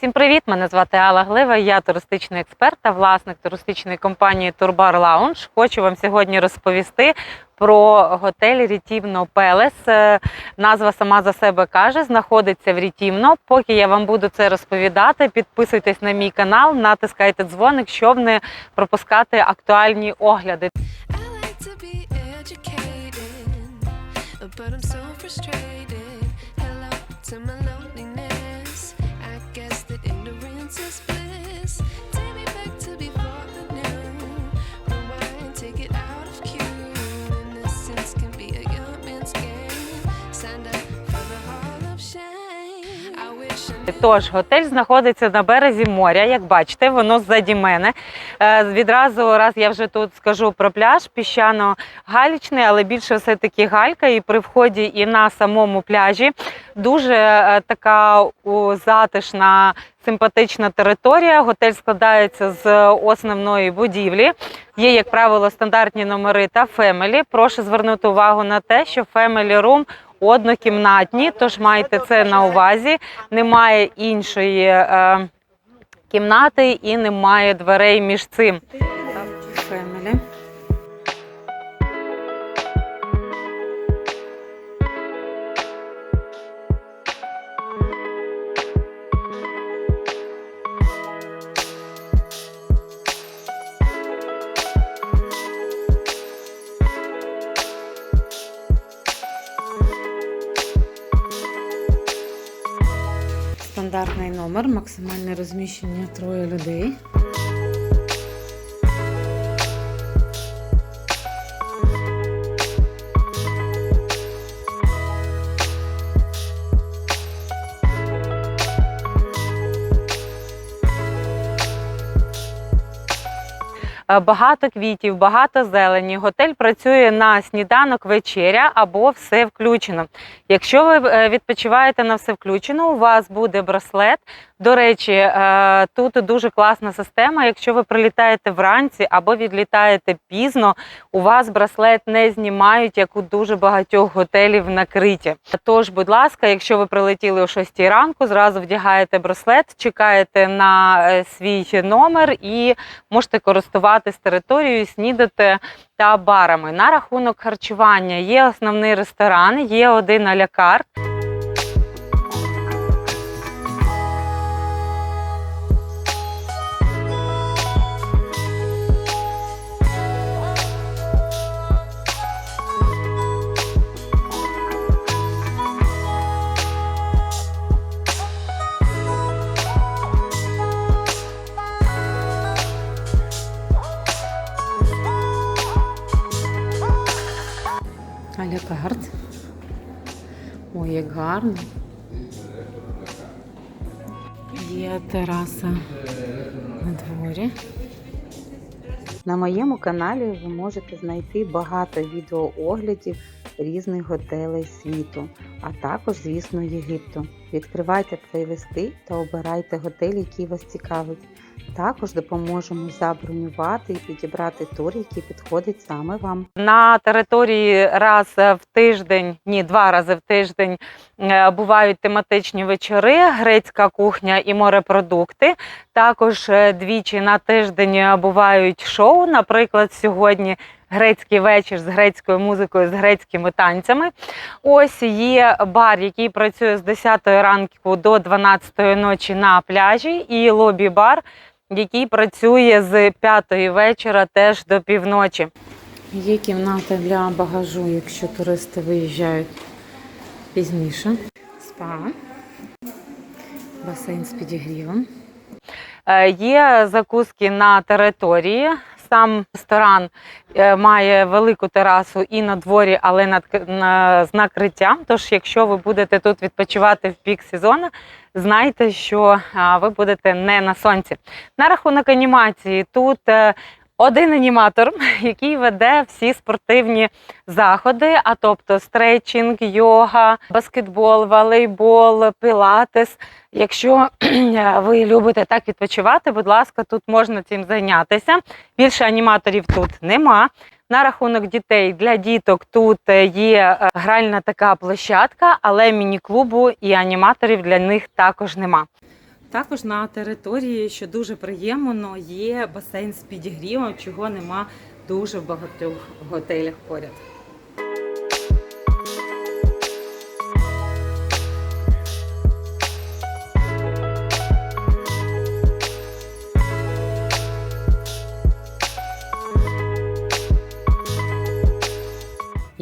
Всім привіт! Мене звати Алла Глива. Я туристичний експерт та власник туристичної компанії Турбар Лаунж. Хочу вам сьогодні розповісти про готель Рітівно Пелес. Е, Назва сама за себе каже, знаходиться в Рітівно. Поки я вам буду це розповідати, підписуйтесь на мій канал, натискайте дзвоник, щоб не пропускати актуальні огляди. But I'm so frustrated. Hello to my Тож готель знаходиться на березі моря. Як бачите, воно ззаді мене. Е, Відразу раз я вже тут скажу про пляж піщано-галічний, але більше все таки галька. І при вході і на самому пляжі дуже е, така затишна. Симпатична територія. Готель складається з основної будівлі. Є, як правило, стандартні номери та фемелі. Прошу звернути увагу на те, що фемелі рум однокімнатні, тож майте це на увазі. Немає іншої е, кімнати і немає дверей між цим. Стандартний номер, максимальне розміщення троє людей. Багато квітів, багато зелені. Готель працює на сніданок, вечеря або все включено. Якщо ви е, відпочиваєте на все включено, у вас буде браслет. До речі, е, тут дуже класна система. Якщо ви прилітаєте вранці або відлітаєте пізно, у вас браслет не знімають, як у дуже багатьох готелів накриті. Тож, будь ласка, якщо ви прилетіли о 6 ранку, зразу вдягаєте браслет, чекаєте на е, свій номер і можете користуватись територією, снідати та барами. На рахунок харчування є основний ресторан, є один аля карт. Ой, як гарно. Є тераса на дворі. На моєму каналі ви можете знайти багато відеооглядів різних готелей світу, а також, звісно, Єгипту. Відкривайте плейлисти та обирайте готель, який вас цікавить. Також допоможемо забронювати і підібрати тур, який підходить саме вам. На території раз в тиждень, ні, два рази в тиждень е, бувають тематичні вечори, грецька кухня і морепродукти. Також е, двічі на тиждень бувають шоу. Наприклад, сьогодні грецький вечір з грецькою музикою, з грецькими танцями. Ось є бар, який працює з 10 ранку до 12 ночі на пляжі, і лобі-бар, який працює з 5 вечора теж до півночі. Є кімната для багажу, якщо туристи виїжджають пізніше. Спа, басейн з підігрівом. Е, Є закуски на території. Сам ресторан е, має велику терасу і на дворі, але над на, з накриттям. Тож, якщо ви будете тут відпочивати в пік сезону, знайте, що ви будете не на сонці. На рахунок анімації тут е, один аніматор, який веде всі спортивні заходи, а тобто стретчинг, йога, баскетбол, волейбол, пілатес. Якщо ви любите так відпочивати, будь ласка, тут можна цим зайнятися. Більше аніматорів тут нема. На рахунок дітей для діток тут е, є е, гральна така площадка, але міні-клубу і аніматорів для них також нема. Також на території, що дуже приємно, є басейн з підігрівом, чого нема дуже в багатьох готелях поряд.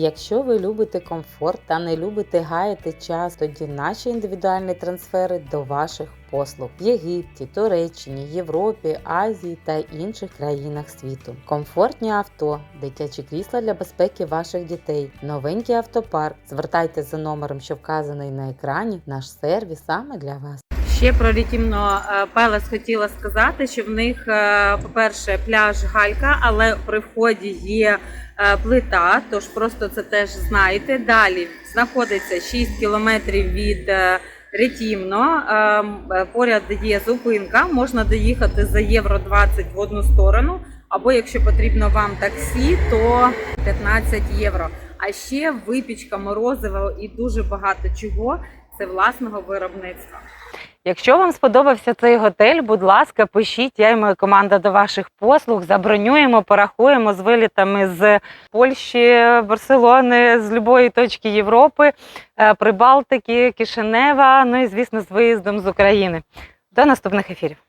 Якщо ви любите комфорт та не любите гаяти час, тоді наші індивідуальні трансфери до ваших послуг в Єгипті, Туреччині, Європі, Азії та інших країнах світу. Комфортні авто, дитячі крісла для безпеки ваших дітей, новенький автопарк. Звертайтеся за номером, що вказаний на екрані. Наш сервіс саме для вас. Ще про Рітімно Пелес хотіла сказати, що в них, е, по-перше, пляж галька, але при вході є е, плита, тож просто це теж знаєте. Далі знаходиться 6 кілометрів від е, Ретімно. Е, м, е, Поряд є зупинка, можна доїхати за євро 20 в одну сторону. Або якщо потрібно вам таксі, то 15 євро. А ще випічка, морозиво і дуже багато чого це власного виробництва. Якщо вам сподобався цей готель, будь ласка, пишіть, я і моя команда до ваших послуг. Забронюємо, порахуємо з вилітами з Польщі, Барселони, з будь-якої точки Європи, е, Прибалтики, Кишинева, ну і звісно, з виїздом з України. До наступних ефірів.